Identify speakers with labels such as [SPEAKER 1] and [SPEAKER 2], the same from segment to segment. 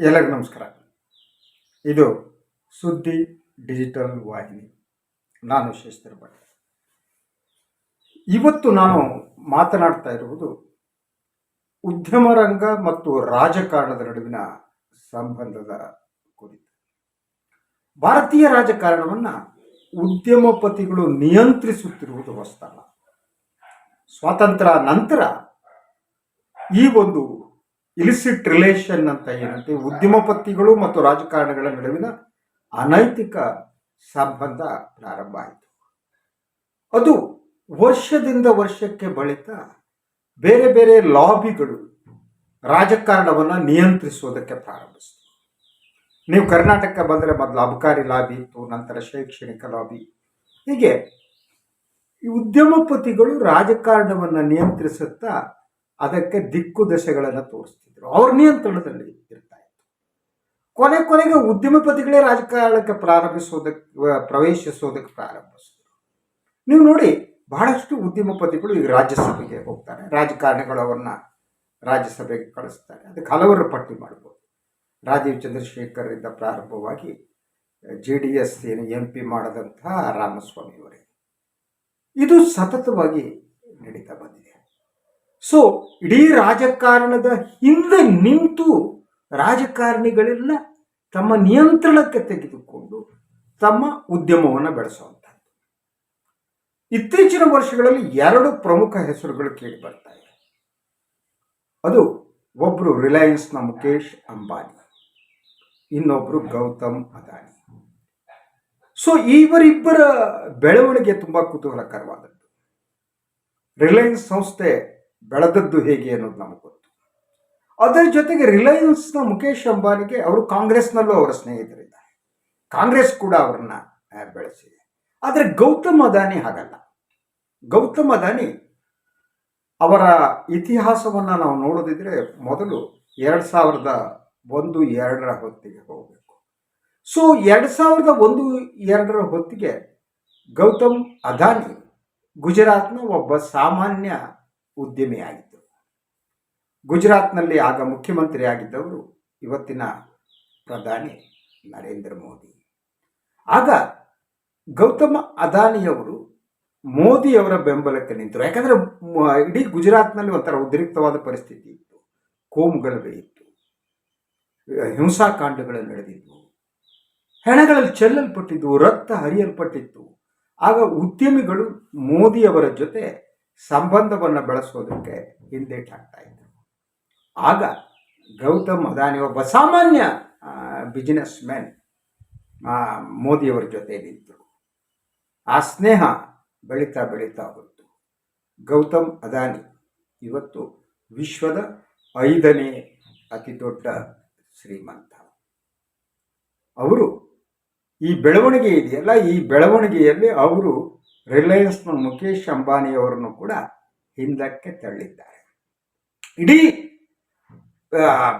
[SPEAKER 1] ಎಲ್ಲರಿಗೂ ನಮಸ್ಕಾರ. ಇದು ಸುದ್ದಿ ಡಿಜಿಟಲ್ ವಾಹಿನಿ. ನಾನು ಶೇಷಧರ್ ಭಟ್ ಇವತ್ತು ನಾನು ಮಾತನಾಡ್ತಾ ಇರುವುದು ಉದ್ಯಮ ರಂಗ ಮತ್ತು ರಾಜಕಾರಣದ ನಡುವಿನ ಸಂಬಂಧದ ಕುರಿತು. ಭಾರತೀಯ ರಾಜಕಾರಣವನ್ನು ಉದ್ಯಮಪತಿಗಳು ನಿಯಂತ್ರಿಸುತ್ತಿರುವುದು ಹೊಸ್ತಲ್ಲ. ಸ್ವಾತಂತ್ರ್ಯ ನಂತರ ಈ ಒಂದು ಇಲಿಸಿಟ್ ರಿಲೇಷನ್ ಅಂತ ಏನಂತೆ ಉದ್ಯಮಪತಿಗಳು ಮತ್ತು ರಾಜಕಾರಣಿಗಳ ನಡುವಿನ ಅನೈತಿಕ ಸಂಬಂಧ ಪ್ರಾರಂಭ ಆಯಿತು. ಅದು ವರ್ಷದಿಂದ ವರ್ಷಕ್ಕೆ ಬಳಿಕ ಬೇರೆ ಬೇರೆ ಲಾಬಿಗಳು ರಾಜಕಾರಣವನ್ನು ನಿಯಂತ್ರಿಸುವುದಕ್ಕೆ ಪ್ರಾರಂಭಿಸಿತು. ನೀವು ಕರ್ನಾಟಕ ಬಂದರೆ ಮೊದಲು ಅಬಕಾರಿ ಲಾಬಿ ಇತ್ತು, ನಂತರ ಶೈಕ್ಷಣಿಕ ಲಾಬಿ. ಹೀಗೆ ಈ ಉದ್ಯಮಪತಿಗಳು ರಾಜಕಾರಣವನ್ನು ನಿಯಂತ್ರಿಸುತ್ತಾ ಅದಕ್ಕೆ ದಿಕ್ಕು ದಶೆಗಳನ್ನು ತೋರಿಸ್ತಿದ್ರು. ಅವ್ರ ನಿಯಂತ್ರಣದಲ್ಲಿ ಇರ್ತಾ ಇತ್ತು. ಕೊನೆ ಕೊನೆಗೆ ಉದ್ಯಮಪತಿಗಳೇ ರಾಜಕಾರಣಕ್ಕೆ ಪ್ರಾರಂಭಿಸೋದಕ್ಕೆ ಪ್ರವೇಶಿಸೋದಕ್ಕೆ ಪ್ರಾರಂಭಿಸಿದ್ರು. ನೀವು ನೋಡಿ, ಬಹಳಷ್ಟು ಉದ್ಯಮಪತಿಗಳು ಈಗ ರಾಜ್ಯಸಭೆಗೆ ಹೋಗ್ತಾರೆ. ರಾಜಕಾರಣಿಗಳು ಅವರನ್ನ ರಾಜ್ಯಸಭೆಗೆ ಕಳಿಸ್ತಾರೆ. ಅದಕ್ಕೆ ಹಲವರ ಪಟ್ಟಿ ಮಾಡ್ಬೋದು. ರಾಜೀವ್ ಚಂದ್ರಶೇಖರ್ ಇಂದ ಪ್ರಾರಂಭವಾಗಿ, ಜೆ ಡಿ ಎಸ್ ಏನು ಎಂ ಪಿ ಮಾಡದಂತಹ ರಾಮಸ್ವಾಮಿಯವರೇ ಇದು ಸತತವಾಗಿ ನಡೀತಾ ಬಂದಿದೆ. ಸೊ ಇಡೀ ರಾಜಕಾರಣದ ಹಿಂದೆ ನಿಂತು ರಾಜಕಾರಣಿಗಳೆಲ್ಲ ತಮ್ಮ ನಿಯಂತ್ರಣಕ್ಕೆ ತೆಗೆದುಕೊಂಡು ತಮ್ಮ ಉದ್ಯಮವನ್ನು ಬೆಳೆಸುವಂಥದ್ದು. ಇತ್ತೀಚಿನ ವರ್ಷಗಳಲ್ಲಿ ಎರಡು ಪ್ರಮುಖ ಹೆಸರುಗಳು ಕೇಳಿ ಬರ್ತಾ ಇದೆ. ಅದು ಒಬ್ಬರು ರಿಲಯನ್ಸ್ನ ಮುಖೇಶ್ ಅಂಬಾನಿ ಇನ್ನೊಬ್ಬರು ಗೌತಮ್ ಅದಾನಿ. ಸೊ ಇವರಿಬ್ಬರ ಬೆಳವಣಿಗೆ ತುಂಬ ಕುತೂಹಲಕರವಾದದ್ದು. ರಿಲಯನ್ಸ್ ಸಂಸ್ಥೆ ಬೆಳೆದದ್ದು ಹೇಗೆ ಅನ್ನೋದು ನಮಗೆ ಗೊತ್ತು. ಅದರ ಜೊತೆಗೆ ರಿಲಯನ್ಸ್ನ ಮುಖೇಶ್ ಅಂಬಾನಿಗೆ ಅವರು ಕಾಂಗ್ರೆಸ್ನಲ್ಲೂ ಅವರ ಸ್ನೇಹಿತರಿದ್ದಾರೆ. ಕಾಂಗ್ರೆಸ್ ಕೂಡ ಅವರನ್ನ ಬೆಳೆಸಿದೆ. ಆದರೆ ಗೌತಮ್ ಅದಾನಿ ಹಾಗಲ್ಲ. ಗೌತಮ್ ಅದಾನಿ ಅವರ ಇತಿಹಾಸವನ್ನು ನಾವು ನೋಡೋದಿದ್ರೆ ಮೊದಲು ಎರಡು ಸಾವಿರದ ಒಂದು ಎರಡರ ಹೊತ್ತಿಗೆ ಹೋಗಬೇಕು. ಸೊ ಎರಡು ಸಾವಿರದ ಒಂದು ಎರಡರ ಹೊತ್ತಿಗೆ ಗೌತಮ್ ಅದಾನಿ ಗುಜರಾತ್ನ ಒಬ್ಬ ಸಾಮಾನ್ಯ ಉದ್ಯಮಿಯಾಗಿದ್ದರು ಗುಜರಾತ್ನಲ್ಲಿ ಆಗ ಮುಖ್ಯಮಂತ್ರಿ ಆಗಿದ್ದವರು ಇವತ್ತಿನ ಪ್ರಧಾನಿ ನರೇಂದ್ರ ಮೋದಿ. ಆಗ ಗೌತಮ ಅದಾನಿಯವರು ಮೋದಿಯವರ ಬೆಂಬಲಕ್ಕೆ ನಿಂತರು. ಯಾಕಂದರೆ ಇಡೀ ಗುಜರಾತ್ನಲ್ಲಿ ಒಂಥರ ಉದ್ರಿಕ್ತವಾದ ಪರಿಸ್ಥಿತಿ ಇತ್ತು. ಕೋಮುಗಲಭೆ ಇತ್ತು. ಹಿಂಸಾಕಾಂಡಗಳು ನಡೆದಿದ್ವು. ಹೆಣಗಳಲ್ಲಿ ಚೆಲ್ಲಲ್ಪಟ್ಟಿದ್ವು ರಕ್ತ ಹರಿಯಲ್ಪಟ್ಟಿತ್ತು. ಆಗ ಉದ್ಯಮಿಗಳು ಮೋದಿಯವರ ಜೊತೆ ಸಂಬಂಧವನ್ನು ಬೆಳೆಸೋದಕ್ಕೆ ಹಿಂದೇಟಾಗ್ತಾ ಇದ್ದರು ಆಗ ಗೌತಮ್ ಅದಾನಿ ಒಬ್ಬ ಸಾಮಾನ್ಯ ಬಿಸಿನೆಸ್ ಮ್ಯಾನ್ ಮೋದಿಯವರ ಜೊತೆ ನಿಂತರು ಆ ಸ್ನೇಹ ಬೆಳೀತಾ ಬೆಳೀತಾ ಹೋಯಿತು. ಗೌತಮ್ ಅದಾನಿ ಇವತ್ತು ವಿಶ್ವದ ಐದನೇ ಅತಿ ದೊಡ್ಡ ಶ್ರೀಮಂತ. ಅವರು ಈ ಬೆಳವಣಿಗೆ ಇದೆಯಲ್ಲ, ಈ ಬೆಳವಣಿಗೆಯಲ್ಲಿ ಅವರು ರಿಲಯನ್ಸ್ನ ಮುಖೇಶ್ ಅಂಬಾನಿಯವರನ್ನು ಕೂಡ ಹಿಂದಕ್ಕೆ ತಳ್ಳಿದ್ದಾರೆ. ಇಡೀ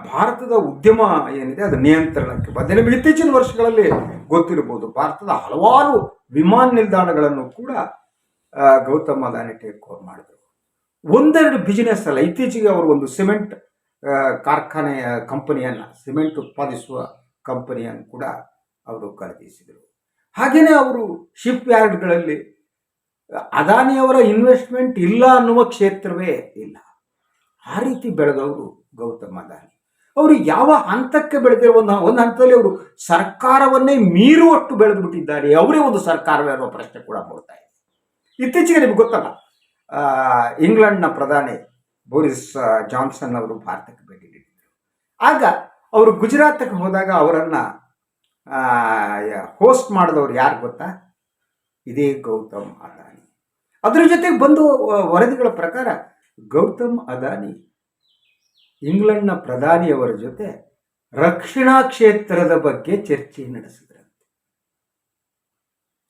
[SPEAKER 1] ಭಾರತದ ಉದ್ಯಮ ಏನಿದೆ ಅದು ನಿಯಂತ್ರಣಕ್ಕೆ ಬಂದ ಇತ್ತೀಚಿನ ವರ್ಷಗಳಲ್ಲಿ ಗೊತ್ತಿರಬಹುದು. ಭಾರತದ ಹಲವಾರು ವಿಮಾನ ನಿಲ್ದಾಣಗಳನ್ನು ಕೂಡ ಗೌತಮ್ ಅದಾನಿ ಟೇಕ್ ಓವರ್ ಮಾಡಿದರು. ಒಂದೆರಡು ಬಿಸಿನೆಸ್ ಅಲ್ಲ, ಇತ್ತೀಚೆಗೆ ಅವರು ಒಂದು ಸಿಮೆಂಟ್ ಕಾರ್ಖಾನೆಯ ಕಂಪನಿಯನ್ನು ಸಿಮೆಂಟ್ ಉತ್ಪಾದಿಸುವ ಕಂಪನಿಯನ್ನು ಕೂಡ ಅವರು ಖರೀದಿಸಿದರು. ಹಾಗೆಯೇ ಅವರು ಶಿಪ್ ಯಾರ್ಡ್ಗಳಲ್ಲಿ ಅದಾನಿಯವರ ಇನ್ವೆಸ್ಟ್ಮೆಂಟ್ ಇಲ್ಲ ಅನ್ನುವ ಕ್ಷೇತ್ರವೇ ಇಲ್ಲ. ಆ ರೀತಿ ಬೆಳೆದವರು ಗೌತಮ್ ಅದಾನಿ. ಅವರು ಯಾವ ಹಂತಕ್ಕೆ ಬೆಳೆದಿರೋ ಒಂದು ಒಂದು ಹಂತದಲ್ಲಿ ಅವರು ಸರ್ಕಾರವನ್ನೇ ಮೀರುವಷ್ಟು ಬೆಳೆದು ಬಿಟ್ಟಿದ್ದಾರೆ ಅವರೇ ಒಂದು ಸರ್ಕಾರವೇ ಅನ್ನೋ ಪ್ರಶ್ನೆ ಕೂಡ ಬರ್ತಾ ಇದೆ. ಇತ್ತೀಚೆಗೆ ನಿಮ್ಗೆ ಗೊತ್ತಲ್ಲ ಇಂಗ್ಲೆಂಡ್ನ ಪ್ರಧಾನಿ ಬೋರಿಸ್ ಜಾನ್ಸನ್ ಅವರು ಭಾರತಕ್ಕೆ ಭೇಟಿ ನೀಡಿದರು. ಆಗ ಅವರು ಗುಜರಾತ್ಗೆ ಹೋದಾಗ ಅವರನ್ನು ಹೋಸ್ಟ್ ಮಾಡಿದವರು ಯಾರು ಗೊತ್ತಾ? ಇದೇ ಗೌತಮ್ ಅದಾನಿ. ಅದರ ಜೊತೆಗೆ ಬಂದು ವರದಿಗಳ ಪ್ರಕಾರ ಗೌತಮ್ ಅದಾನಿ, ಇಂಗ್ಲೆಂಡ್ನ ಪ್ರಧಾನಿಯವರ ಜೊತೆ ರಕ್ಷಣಾ ಕ್ಷೇತ್ರದ ಬಗ್ಗೆ ಚರ್ಚೆ ನಡೆಸಿದ್ರಂತೆ.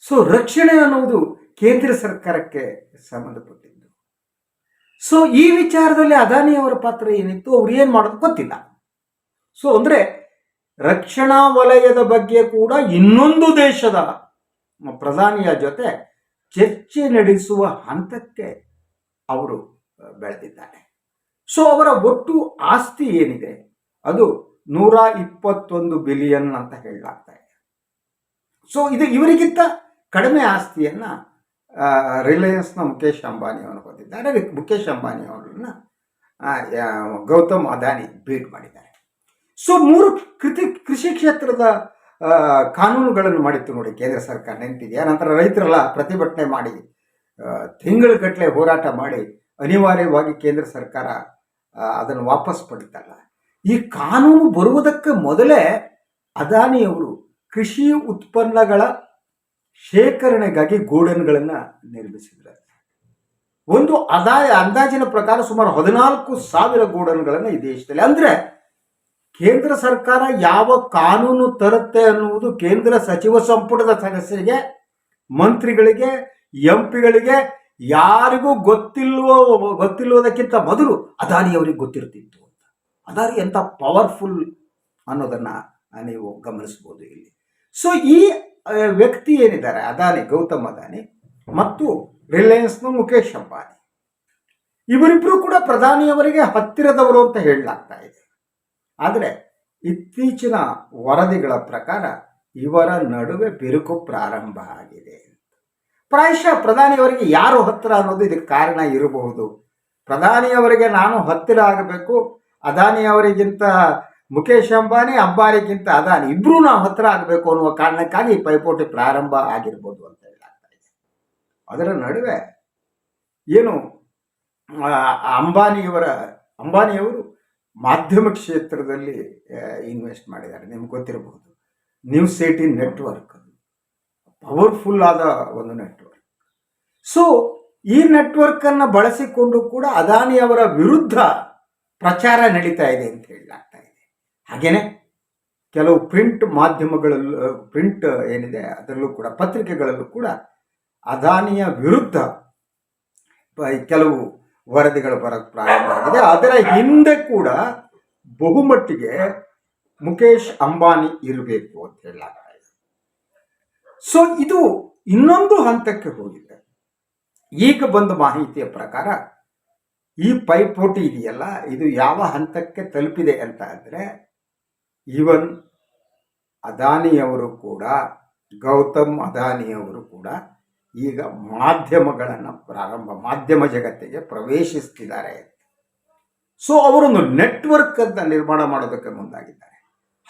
[SPEAKER 1] ಸೊ ರಕ್ಷಣೆ ಅನ್ನುವುದು ಕೇಂದ್ರ ಸರ್ಕಾರಕ್ಕೆ ಸಂಬಂಧಪಟ್ಟಿದ್ದು. ಸೊ ಈ ವಿಚಾರದಲ್ಲಿ ಅದಾನಿಯವರ ಪಾತ್ರ ಏನಿತ್ತು, ಅವ್ರು ಏನು ಮಾಡೋದು ಗೊತ್ತಿಲ್ಲ. ಸೊ ಅಂದರೆ ರಕ್ಷಣಾ ವಲಯದ ಬಗ್ಗೆ ಕೂಡ ಇನ್ನೊಂದು ದೇಶದ ಪ್ರಧಾನಿಯ ಜೊತೆ ಚರ್ಚೆ ನಡೆಸುವ ಹಂತಕ್ಕೆ ಅವರು ಬೆಳೆದಿದ್ದಾರೆ. ಸೊ ಅವರ ಒಟ್ಟು ಆಸ್ತಿ ಏನಿದೆ? ಅದು ನೂರ ಇಪ್ಪತ್ತೊಂದು ಬಿಲಿಯನ್ ಅಂತ ಹೇಳಲಾಗ್ತಾ ಇದೆ. ಸೊ ಇದು ಇವರಿಗಿಂತ ಕಡಿಮೆ ಆಸ್ತಿಯನ್ನ ರಿಲಯನ್ಸ್ನ ಮುಖೇಶ್ ಅಂಬಾನಿ ಅವರು ಹೊಂದಿದ್ದಾರೆ. ಮುಖೇಶ್ ಅಂಬಾನಿ ಅವರನ್ನ ಆ, ಗೌತಮ್ ಅದಾನಿ ಬೀಟ್ ಮಾಡಿದ್ದಾರೆ. ಸೊ ಮೂರು ಕೃತಿ ಕೃಷಿ ಕ್ಷೇತ್ರದ ಕಾನೂನುಗಳನ್ನು ಮಾಡಿತ್ತು ನೋಡಿ ಕೇಂದ್ರ ಸರ್ಕಾರ. ನೆನಪಿದೆಯಾ? ನಂತರ ರೈತರೆಲ್ಲ ಪ್ರತಿಭಟನೆ ಮಾಡಿ ತಿಂಗಳ ಗಟ್ಟಲೆ ಹೋರಾಟ ಮಾಡಿ ಅನಿವಾರ್ಯವಾಗಿ ಕೇಂದ್ರ ಸರ್ಕಾರ ಅದನ್ನು ವಾಪಸ್ ಪಡಿತಲ್ಲ. ಈ ಕಾನೂನು ಬರುವುದಕ್ಕೆ ಮೊದಲೇ ಅದಾನಿಯವರು ಕೃಷಿ ಉತ್ಪನ್ನಗಳ ಶೇಖರಣೆಗಾಗಿ ಗೋಡನ್ಗಳನ್ನು ನಿರ್ಮಿಸಿದ್ದಾರೆ ಒಂದು ಆದಾಯ ಅಂದಾಜಿನ ಪ್ರಕಾರ ಸುಮಾರು ಹದಿನಾಲ್ಕು ಸಾವಿರ ಗೋಡನ್ಗಳನ್ನು ಈ ದೇಶದಲ್ಲಿ. ಅಂದ್ರೆ ಕೇಂದ್ರ ಸರ್ಕಾರ ಯಾವ ಕಾನೂನು ತರುತ್ತೆ ಅನ್ನುವುದು ಕೇಂದ್ರ ಸಚಿವ ಸಂಪುಟದ ಸದಸ್ಯರಿಗೆ, ಮಂತ್ರಿಗಳಿಗೆ ಎಂ ಪಿಗಳಿಗೆ ಯಾರಿಗೂ ಗೊತ್ತಿಲ್ವೋ ಗೊತ್ತಿಲ್ಲುವುದಕ್ಕಿಂತ ಮೊದಲು ಅದಾನಿಯವರಿಗೆ ಗೊತ್ತಿರ್ತಿತ್ತು ಅಂತ. ಅದಾನಿ ಎಂಥ ಪವರ್ಫುಲ್ ಅನ್ನೋದನ್ನ ನೀವು ಗಮನಿಸ್ಬೋದು ಇಲ್ಲಿ. ಸೊ ಈ ವ್ಯಕ್ತಿ ಏನಿದ್ದಾರೆ? ಅದಾನಿ, ಗೌತಮ್ ಅದಾನಿ ಮತ್ತು ರಿಲಯನ್ಸ್ನ ಮುಖೇಶ್ ಅಂಬಾನಿ. ಇವರಿಬ್ಬರು ಕೂಡ ಪ್ರಧಾನಿಯವರಿಗೆ ಹತ್ತಿರದವರು ಅಂತ ಹೇಳಲಾಗ್ತಾ ಇದೆ. ಆದರೆ ಇತ್ತೀಚಿನ ವರದಿಗಳ ಪ್ರಕಾರ ಇವರ ನಡುವೆ ಬಿರುಕು ಪ್ರಾರಂಭ ಆಗಿದೆ ಪ್ರಾಯಶಃ ಪ್ರಧಾನಿಯವರಿಗೆ ಯಾರು ಹತ್ತಿರ ಅನ್ನೋದು ಇದಕ್ಕೆ ಕಾರಣ ಇರಬಹುದು. ಪ್ರಧಾನಿಯವರಿಗೆ ನಾನು ಹತ್ತಿರ ಆಗಬೇಕು ಅದಾನಿಯವರಿಗಿಂತ ಮುಖೇಶ್ ಅಂಬಾನಿ, ಅಂಬಾನಿಗಿಂತ ಅದಾನಿ ಇಬ್ಬರೂ ನಾವು ಹತ್ತಿರ ಆಗಬೇಕು ಅನ್ನುವ ಕಾರಣಕ್ಕಾಗಿ ಈ ಪೈಪೋಟಿ ಪ್ರಾರಂಭ ಆಗಿರ್ಬೋದು ಅಂತ ಹೇಳಲಾಗ್ತಾ ಅದರ ನಡುವೆ ಏನು ಅಂಬಾನಿಯವರ, ಅಂಬಾನಿಯವರು ಮಾಧ್ಯಮ ಕ್ಷೇತ್ರದಲ್ಲಿ ಇನ್ವೆಸ್ಟ್ ಮಾಡಿದ್ದಾರೆ. ನಿಮ್ಗೆ ಗೊತ್ತಿರಬಹುದು. ನ್ಯೂಸ್ ಏಟೀನ್ ನೆಟ್ವರ್ಕ್ ಪವರ್ಫುಲ್ ಆದ ಒಂದು ನೆಟ್ವರ್ಕ್ ಸೊ ಈ ನೆಟ್ವರ್ಕ್ ಅನ್ನು ಬಳಸಿಕೊಂಡು ಕೂಡ ಅದಾನಿಯವರ ವಿರುದ್ಧ ಪ್ರಚಾರ ನಡೀತಾ ಇದೆ ಅಂತ ಹೇಳಲಾಗ್ತಾ ಇದೆ. ಹಾಗೇನೆ, ಕೆಲವು ಪ್ರಿಂಟ್ ಮಾಧ್ಯಮಗಳಲ್ಲೂ ಪ್ರಿಂಟ್ ಏನಿದೆ, ಅದರಲ್ಲೂ ಕೂಡ, ಪತ್ರಿಕೆಗಳಲ್ಲೂ ಕೂಡ ಅದಾನಿಯ ವಿರುದ್ಧ ಕೆಲವು ವರದಿಗಳು ಬರಕ್ಕೆ ಪ್ರಾರಂಭ ಆಗಿದೆ. ಅದರ ಹಿಂದೆ ಕೂಡ ಬಹುಮಟ್ಟಿಗೆ ಮುಖೇಶ್ ಅಂಬಾನಿ ಇರಬೇಕು ಅಂತ ಇದೆ. ಸೊ ಇದು ಇನ್ನೊಂದು ಹಂತಕ್ಕೆ ಹೋಗಿದೆ. ಈಗ ಬಂದ ಮಾಹಿತಿಯ ಪ್ರಕಾರ ಈ ಪೈಪೋಟಿ ಇದೆಯಲ್ಲ, ಇದು ಯಾವ ಹಂತಕ್ಕೆ ತಲುಪಿದೆ ಅಂತ ಅಂದರೆ ಈವನ್ ಅದಾನಿಯವರು ಕೂಡ, ಗೌತಮ್ ಅದಾನಿಯವರು ಕೂಡ ಈಗ ಮಾಧ್ಯಮಗಳನ್ನು ಪ್ರಾರಂಭ, ಮಾಧ್ಯಮ ಜಗತ್ತಿಗೆ ಪ್ರವೇಶಿಸ್ತಿದ್ದಾರೆ. ಸೊ ಅವರೊಂದು ನೆಟ್ವರ್ಕ್ ಅಂತ ನಿರ್ಮಾಣ ಮಾಡೋದಕ್ಕೆ ಮುಂದಾಗಿದ್ದಾರೆ.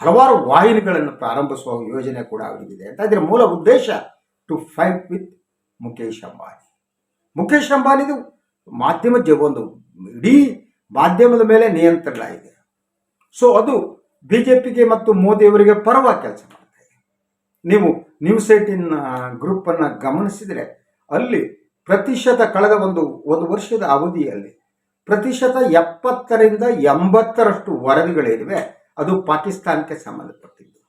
[SPEAKER 1] ಹಲವಾರು ವಾಹಿನಿಗಳನ್ನು ಪ್ರಾರಂಭಿಸುವ ಯೋಜನೆ ಕೂಡ ಅವರಿಗಿದೆ. ಅಂತ ಇದರ ಮೂಲ ಉದ್ದೇಶ to fight with Mukesh Ambani Mukesh ಅಂಬಾನಿದು ಮಾಧ್ಯಮ ಜ, ಒಂದು ಇಡೀ ಮಾಧ್ಯಮದ ಮೇಲೆ ನಿಯಂತ್ರಣ ಇದೆ. ಸೊ ಅದು ಬಿ ಜೆ ಪಿಗೆ ಮತ್ತು ಮೋದಿಯವರಿಗೆ ಪರವಾಗಿ ಕೆಲಸ ಮಾಡ್ತಾ ಇದೆ. ನೀವು ನ್ಯೂಸ್ ಏಟಿನ್ ಗ್ರೂಪನ್ನು ಗಮನಿಸಿದರೆ ಅಲ್ಲಿ ಪ್ರತಿಶತ ಕಳೆದ ಒಂದು ಒಂದು ವರ್ಷದ ಅವಧಿಯಲ್ಲಿ ಪ್ರತಿಶತ ಎಪ್ಪತ್ತರಿಂದ ಎಂಬತ್ತರಷ್ಟು ವರದಿಗಳಿವೆ ಅದು ಪಾಕಿಸ್ತಾನಕ್ಕೆ ಸಂಬಂಧಪಟ್ಟಿದ್ದು.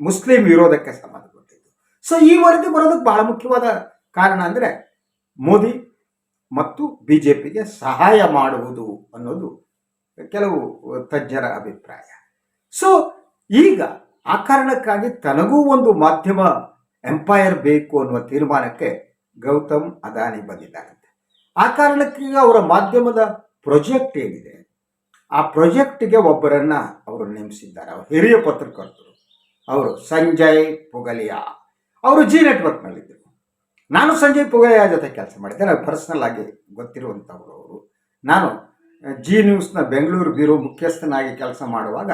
[SPEAKER 1] ಮುಸ್ಲಿಂ ವಿರೋಧಕ್ಕೆ ಸಂಬಂಧಪಟ್ಟಿದ್ದು. ಸೊ ಈ ವರದಿ ಬರೋದಕ್ಕೆ ಬಹಳ ಮುಖ್ಯವಾದ ಕಾರಣ ಅಂದರೆ ಮೋದಿ ಮತ್ತು ಬಿ ಜೆ ಪಿಗೆ ಸಹಾಯ ಮಾಡುವುದು ಅನ್ನೋದು ಕೆಲವು ತಜ್ಞರ ಅಭಿಪ್ರಾಯ. ಸೊ ಈಗ ಆ ಕಾರಣಕ್ಕಾಗಿ ತನಗೂ ಒಂದು ಮಾಧ್ಯಮ ಎಂಪೈರ್ ಬೇಕು ಅನ್ನುವ ತೀರ್ಮಾನಕ್ಕೆ ಗೌತಮ್ ಅದಾನಿ ಬಂದಿದ್ದಾರಂತೆ. ಆ ಕಾರಣಕ್ಕೆ ಅವರ ಮಾಧ್ಯಮದ ಪ್ರೊಜೆಕ್ಟ್ ಏನಿದೆ? ಆ ಪ್ರಾಜೆಕ್ಟ್ಗೆ ಒಬ್ಬರನ್ನ ಅವರು ನೇಮಿಸಿದ್ದಾರೆ. ಅವರು ಹಿರಿಯ ಪತ್ರಕರ್ತರು. ಅವರು ಸಂಜಯ್ ಪುಗಲಿಯಾ. ಅವರು ಜಿ ನೆಟ್ವರ್ಕ್ನಲ್ಲಿದ್ದರು ನಾನು ಸಂಜಯ್ ಪುಗಲಿಯಾ ಜೊತೆ ಕೆಲಸ ಮಾಡಿದ್ದೆ. ನಾನು ಪರ್ಸನಲ್ ಆಗಿ ಗೊತ್ತಿರುವಂಥವ್ರು ಅವರು. ನಾನು ಜಿ ನ್ಯೂಸ್ನ ಬೆಂಗಳೂರು ಬ್ಯೂರೋ ಮುಖ್ಯಸ್ಥನಾಗಿ ಕೆಲಸ ಮಾಡುವಾಗ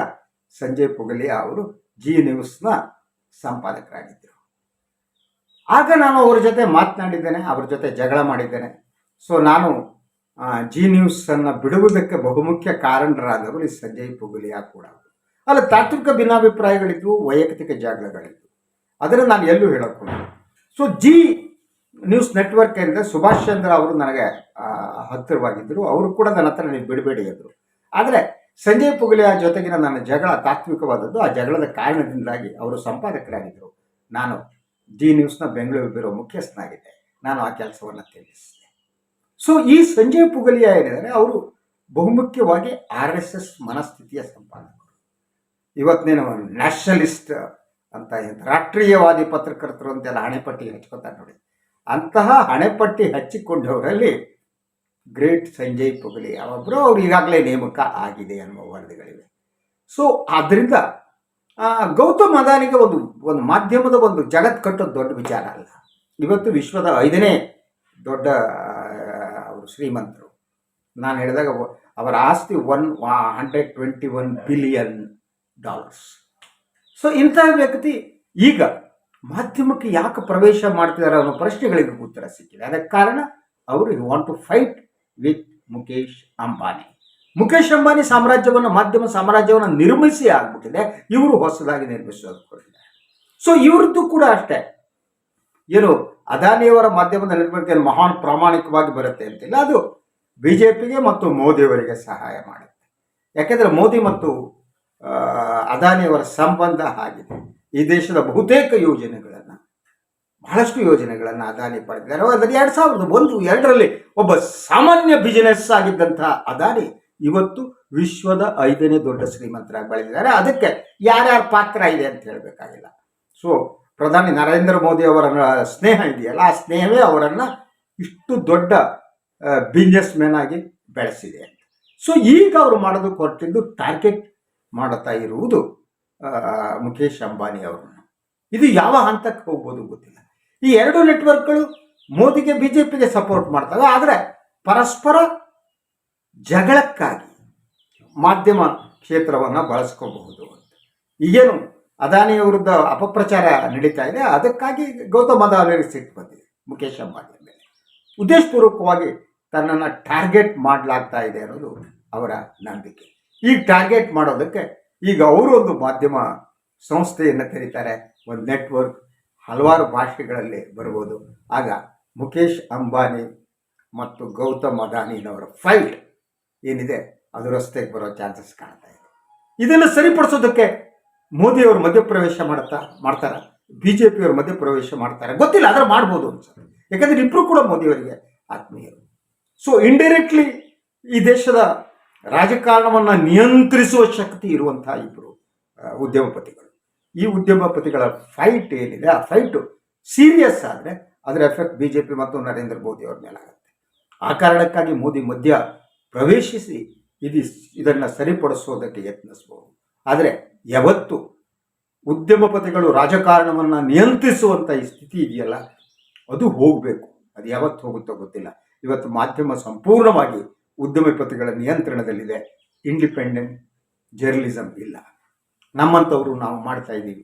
[SPEAKER 1] ಸಂಜಯ್ ಪುಗಲಿಯಾ ಅವರು ಜಿ ನ್ಯೂಸ್ನ ಸಂಪಾದಕರಾಗಿದ್ದರು. ಆಗ ನಾನು ಅವ್ರ ಜೊತೆ ಮಾತನಾಡಿದ್ದೇನೆ, ಅವ್ರ ಜೊತೆ ಜಗಳ ಮಾಡಿದ್ದೇನೆ. ಸೊ ನಾನು ಜಿ ನ್ಯೂಸನ್ನು ಬಿಡುವುದಕ್ಕೆ ಬಹುಮುಖ್ಯ ಕಾರಣರಾದವರು ಈ ಸಂಜಯ್ ಪುಗುಲಿಯಾ ಕೂಡ. ಅಲ್ಲ, ತಾತ್ವಿಕ ಭಿನ್ನಾಭಿಪ್ರಾಯಗಳಿದ್ವು, ವೈಯಕ್ತಿಕ ಜಾಗಗಳಿದ್ವು. ಅದನ್ನು ನಾನು ಎಲ್ಲೂ ಹೇಳೋಕ್ಕಿಲ್ಲ. ಸೊ ಜಿ ನ್ಯೂಸ್ ನೆಟ್ವರ್ಕ್ ಎಂದರೆ ಸುಭಾಷ್ ಚಂದ್ರ ಅವರು ನನಗೆ ಹತ್ತಿರವಾಗಿದ್ದರು. ಅವರು ಕೂಡ ನನ್ನ ಹತ್ರ ನೀವು ಬಿಡಬೇಡಿ ಅಂದರು ಆದರೆ, ಸಂಜಯ್ ಪುಗುಲಿಯಾ ಜೊತೆಗಿನ ನನ್ನ ಜಗಳ ತಾತ್ವಿಕವಾದದ್ದು. ಆ ಜಗಳದ ಕಾರಣದಿಂದಾಗಿ ಅವರು ಸಂಪಾದಕರಾಗಿದ್ದರು. ನಾನು ಜಿ ನ್ಯೂಸ್ನ ಬೆಂಗಳೂರು ಬ್ಯೂರೋ ಮುಖ್ಯಸ್ಥನಾಗಿದ್ದೆ. ನಾನು ಆ ಕೆಲಸವನ್ನು ತಿಳಿಸಿದೆ. ಸೊ ಈ ಸಂಜಯ್ ಪುಗಲಿಯ ಏನಿದ್ದಾರೆ ಅವರು ಬಹುಮುಖ್ಯವಾಗಿ ಆರ್ ಎಸ್ ಎಸ್ ಮನಸ್ಥಿತಿಯ ಸಂಪಾದಕರು. ಇವತ್ತಿನ ನ್ಯಾಷನಲಿಸ್ಟ್ ಅಂತ ರಾಷ್ಟ್ರೀಯವಾದಿ ಪತ್ರಕರ್ತರು ಅಂತೆಲ್ಲ ಹಣೆಪಟ್ಟಿ ಹಚ್ಕೊತಾರೆ ನೋಡಿ. ಅಂತಹ ಹಣೆಪಟ್ಟಿ ಹಚ್ಚಿಕೊಂಡವರಲ್ಲಿ ಗ್ರೇಟ್ ಸಂಜಯ್ ಪುಗಲಿ ಅವೊಬ್ಬರು ಅವ್ರು ಈಗಾಗಲೇ ನೇಮಕ ಆಗಿದೆ ಅನ್ನುವ ವರದಿಗಳಿವೆ. ಸೊ ಆದ್ದರಿಂದ ಗೌತಮ್ ಅದಾನಿಗೆ ಒಂದು ಒಂದು ಮಾಧ್ಯಮದ ಒಂದು ಜಗತ್ ಕಟ್ಟೋದು ದೊಡ್ಡ ವಿಚಾರ ಅಲ್ಲ. ಇವತ್ತು ವಿಶ್ವದ ಐದನೇ ದೊಡ್ಡ ಅವರು ಶ್ರೀಮಂತರು. ನಾನು ಹೇಳಿದಾಗ ಅವರ ಆಸ್ತಿ one hundred twenty one billion dollars so ಇಂತಹ ವ್ಯಕ್ತಿ ಈಗ ಮಾಧ್ಯಮಕ್ಕೆ ಯಾಕೆ ಪ್ರವೇಶ ಮಾಡ್ತಿದ್ದಾರೆ ಅನ್ನೋ ಪ್ರಶ್ನೆಗಳಿಗೆ ಉತ್ತರ ಸಿಕ್ಕಿದೆ. ಅದಕ್ಕೆ ಕಾರಣ, ಅವರು you want to fight with Mukesh Ambani Mukesh Ambani ಸಾಮ್ರಾಜ್ಯವನ್ನು, ಮಾಧ್ಯಮ ಸಾಮ್ರಾಜ್ಯವನ್ನು ನಿರ್ಮಿಸಿ ಆಗ್ಬಿಟ್ಟಿದೆ. ಇವರು ಹೊಸದಾಗಿ ನಿರ್ಮಿಸೋದು ಹೊರಟಿದ್ದಾರೆ ಸೊ ಇವ್ರದ್ದು ಕೂಡ ಅಷ್ಟೇ. ಏನು ಅದಾನಿಯವರ ಮಾಧ್ಯಮದ ನಿರ್ಮಾಣಕ್ಕೆ ಮಹಾನ್ ಪ್ರಾಮಾಣಿಕವಾಗಿ ಬರುತ್ತೆ ಅಂತಿಲ್ಲ. ಅದು ಬಿ ಜೆ ಪಿಗೆ ಮತ್ತು ಮೋದಿಯವರಿಗೆ ಸಹಾಯ ಮಾಡುತ್ತೆ. ಯಾಕೆಂದರೆ ಮೋದಿ ಮತ್ತು ಅದಾನಿಯವರ ಸಂಬಂಧ ಆಗಿದೆ. ಈ ದೇಶದ ಬಹುತೇಕ ಯೋಜನೆಗಳನ್ನು, ಬಹಳಷ್ಟು ಯೋಜನೆಗಳನ್ನು ಅದಾನಿ ಪಡೆದಿದ್ದಾರೆ. ಅದರಲ್ಲಿ ಎರಡು ಸಾವಿರದ ಒಂದು, ಎರಡರಲ್ಲಿ ಒಬ್ಬ ಸಾಮಾನ್ಯ ಬಿಸಿನೆಸ್ ಆಗಿದ್ದಂತಹ ಅದಾನಿ ಇವತ್ತು ವಿಶ್ವದ ಐದನೇ ದೊಡ್ಡ ಶ್ರೀಮಂತರಾಗಿ ಬೆಳೆದಿದ್ದಾರೆ. ಅದಕ್ಕೆ ಯಾರ್ಯಾರ ಪಾತ್ರ ಇದೆ ಅಂತ ಹೇಳಬೇಕಾಗಿಲ್ಲ. ಸೊ ಪ್ರಧಾನಿ ನರೇಂದ್ರ ಮೋದಿ ಅವರ ಸ್ನೇಹ ಇದೆಯಲ್ಲ, ಆ ಸ್ನೇಹವೇ ಅವರನ್ನು ಇಷ್ಟು ದೊಡ್ಡ ಬಿಸ್ನೆಸ್ ಮ್ಯಾನ್ ಆಗಿ ಬೆಳೆಸಿದೆ ಅಂತ. ಸೊ ಈಗ ಅವರು ಮಾಡೋದು ಕೊರತಿದ್ದು ಟಾರ್ಗೆಟ್ ಮಾಡುತ್ತಾ ಇರುವುದು ಮುಖೇಶ್ ಅಂಬಾನಿ ಅವರನ್ನು. ಇದು ಯಾವ ಹಂತಕ್ಕೆ ಹೋಗ್ಬೋದು ಗೊತ್ತಿಲ್ಲ. ಈ ಎರಡು ನೆಟ್ವರ್ಕ್ಗಳು ಮೋದಿಗೆ ಬಿ ಜೆ ಪಿಗೆ ಸಪೋರ್ಟ್ ಮಾಡ್ತವೆ. ಆದರೆ ಪರಸ್ಪರ ಜಗಳಕ್ಕಾಗಿ ಮಾಧ್ಯಮ ಕ್ಷೇತ್ರವನ್ನು ಬಳಸ್ಕೋಬಹುದು ಅಂತ. ಈಗೇನು ಅದಾನಿಯ ವಿರುದ್ಧ ಅಪಪ್ರಚಾರ ನಡೀತಾ ಇದೆ. ಅದಕ್ಕಾಗಿ ಗೌತಮ್ ಅದಾನಿಯವರಿಗೆ ಸಿಟ್ಟು ಬಂದಿದೆ ಮುಖೇಶ್ ಅಂಬಾನಿ ಮೇಲೆ. ಉದ್ದೇಶಪೂರ್ವಕವಾಗಿ ತನ್ನನ್ನು ಟಾರ್ಗೆಟ್ ಮಾಡಲಾಗ್ತಾ ಇದೆ ಅನ್ನೋದು ಅವರ ನಂಬಿಕೆ. ಈಗ ಟಾರ್ಗೆಟ್ ಮಾಡೋದಕ್ಕೆ ಈಗ ಅವರು ಒಂದು ಮಾಧ್ಯಮ ಸಂಸ್ಥೆಯನ್ನು ತೆರೀತಾರೆ, ಒಂದು ನೆಟ್ವರ್ಕ್ ಹಲವಾರು ಭಾಷೆಗಳಲ್ಲಿ ಬರ್ಬೋದು. ಆಗ ಮುಖೇಶ್ ಅಂಬಾನಿ ಮತ್ತು ಗೌತಮ್ ಅದಾನಿನವರ ಫೈಟ್ ಏನಿದೆ, ಅದು ರಸ್ತೆಗೆ ಬರೋ ಚಾನ್ಸಸ್ ಕಾಣ್ತಾ ಇದೆ. ಇದನ್ನು ಸರಿಪಡಿಸೋದಕ್ಕೆ ಮೋದಿಯವರು ಮಧ್ಯಪ್ರವೇಶ ಮಾಡ್ತಾ, ಮಾಡ್ತಾರೆ. ಬಿ ಜೆ ಪಿಯವರು ಮಧ್ಯಪ್ರವೇಶ ಮಾಡ್ತಾರೆ. ಗೊತ್ತಿಲ್ಲ, ಆದರೆ ಮಾಡ್ಬೋದು ಅನ್ಸುತ್ತೆ. ಯಾಕಂದರೆ ಇಬ್ಬರು ಕೂಡ ಮೋದಿಯವರಿಗೆ ಆತ್ಮೀಯರು. ಸೊ ಇಂಡೈರೆಕ್ಟ್ಲಿ ಈ ದೇಶದ ರಾಜಕಾರಣವನ್ನು ನಿಯಂತ್ರಿಸುವ ಶಕ್ತಿ ಇರುವಂತಹ ಇಬ್ಬರು ಉದ್ಯಮಪತಿಗಳು. ಈ ಉದ್ಯಮಪತಿಗಳ ಫೈಟ್ ಏನಿದೆ, ಆ ಫೈಟು ಸೀರಿಯಸ್ ಆದರೆ, ಅದರ ಎಫೆಕ್ಟ್ ಬಿ ಜೆ ಪಿ ಮತ್ತು ನರೇಂದ್ರ ಮೋದಿ ಅವ್ರ ಮೇಲೆ ಆಗುತ್ತೆ ಆ ಕಾರಣಕ್ಕಾಗಿ ಮೋದಿ ಮಧ್ಯ ಪ್ರವೇಶಿಸಿ ಇದು ಇದನ್ನು ಸರಿಪಡಿಸೋದಕ್ಕೆ ಯತ್ನಿಸ್ಬೋದು ಆದರೆ ಯಾವತ್ತು ಉದ್ಯಮಪತಿಗಳು ರಾಜಕಾರಣವನ್ನು ನಿಯಂತ್ರಿಸುವಂಥ ಈ ಸ್ಥಿತಿ ಇದೆಯಲ್ಲ, ಅದು ಹೋಗಬೇಕು. ಅದು ಯಾವತ್ತು ಹೋಗುತ್ತೋ ಗೊತ್ತಿಲ್ಲ. ಇವತ್ತು ಮಾಧ್ಯಮ ಸಂಪೂರ್ಣವಾಗಿ ಉದ್ಯಮಪತಿಗಳ ನಿಯಂತ್ರಣದಲ್ಲಿದೆ. ಇಂಡಿಪೆಂಡೆಂಟ್ ಜರ್ನಲಿಸಮ್ ಇಲ್ಲ. ನಮ್ಮಂಥವರು ನಾವು ಮಾಡ್ತಾ ಇದ್ದೀವಿ.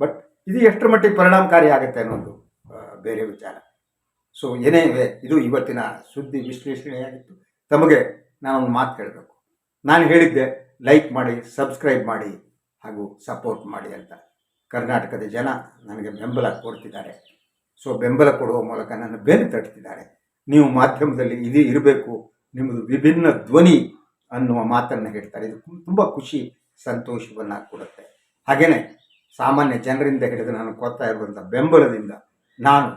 [SPEAKER 1] ಬಟ್ ಇದು ಎಷ್ಟರ ಮಟ್ಟಿಗೆ ಪರಿಣಾಮಕಾರಿ ಆಗುತ್ತೆ ಅನ್ನೋದು ಬೇರೆ ವಿಚಾರ. ಸೊ ಏನೇ ಇದೆ ಇದು ಇವತ್ತಿನ ಸುದ್ದಿ ವಿಶ್ಲೇಷಣೆಯಾಗಿತ್ತು. ತಮಗೆ ನಾನೊಂದು ಮಾತು ಹೇಳಬೇಕು ನಾನು ಹೇಳಿದ್ದೆ ಲೈಕ್ ಮಾಡಿ ಸಬ್ಸ್ಕ್ರೈಬ್ ಮಾಡಿ, ಹಾಗೂ ಸಪೋರ್ಟ್ ಮಾಡಿ ಅಂತ. ಕರ್ನಾಟಕದ ಜನ ನನಗೆ ಬೆಂಬಲ ಕೊಡ್ತಿದ್ದಾರೆ. ಸೊ ಬೆಂಬಲ ಕೊಡುವ ಮೂಲಕ ನನ್ನ ಬೆನ್ನು ತಟ್ತಿದ್ದಾರೆ. ನೀವು ಮಾಧ್ಯಮದಲ್ಲಿ ಇದು ಇರಬೇಕು, ನಿಮ್ಮದು ವಿಭಿನ್ನ ಧ್ವನಿ ಅನ್ನುವ ಮಾತನ್ನು ಹೇಳ್ತಾರೆ. ಇದು ತುಂಬ ಖುಷಿ, ಸಂತೋಷವನ್ನು ಕೊಡುತ್ತೆ. ಹಾಗೆಯೇ ಸಾಮಾನ್ಯ ಜನರಿಂದ ಹಿಡಿದು ನಾನು ಕೊಡ್ತಾ ಇರುವಂಥ ಬೆಂಬಲದಿಂದ ನಾನು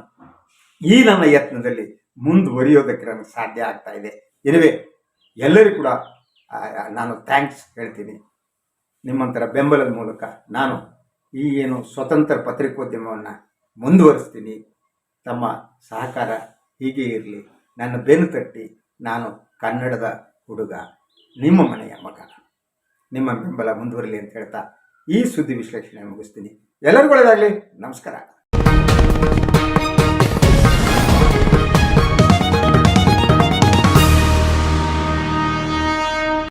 [SPEAKER 1] ಈ ನನ್ನ ಯತ್ನದಲ್ಲಿ ಮುಂದುವರಿಯೋದಕ್ಕೆ ನನಗೆ ಸಾಧ್ಯ ಆಗ್ತಾ ಇದೆ. ಎನಿವೆ ಎಲ್ಲರಿಗೂ ಕೂಡ ನಾನು ಥ್ಯಾಂಕ್ಸ್ ಹೇಳ್ತೀನಿ. ನಿಮ್ಮಂತರ ಬೆಂಬಲದ ಮೂಲಕ ನಾನು ಈ ಏನು ಸ್ವತಂತ್ರ ಪತ್ರಿಕೋದ್ಯಮವನ್ನು ಮುಂದುವರಿಸ್ತೀನಿ. ತಮ್ಮ ಸಹಕಾರ ಹೀಗೆ ಇರಲಿ. ನನ್ನ ಬೆನ್ನು ತಟ್ಟಿ ನಾನು ಕನ್ನಡದ ಹುಡುಗ, ನಿಮ್ಮ ಮನೆಯ ಮಗ. ನಿಮ್ಮ ಬೆಂಬಲ ಮುಂದುವರಲಿ ಅಂತ ಹೇಳ್ತಾ ಈ ಸುದ್ದಿ ವಿಶ್ಲೇಷಣೆ ಮುಗಿಸ್ತೀನಿ. ಎಲ್ಲರಿಗೂ ಒಳ್ಳೆಯದಾಗಲಿ ನಮಸ್ಕಾರ.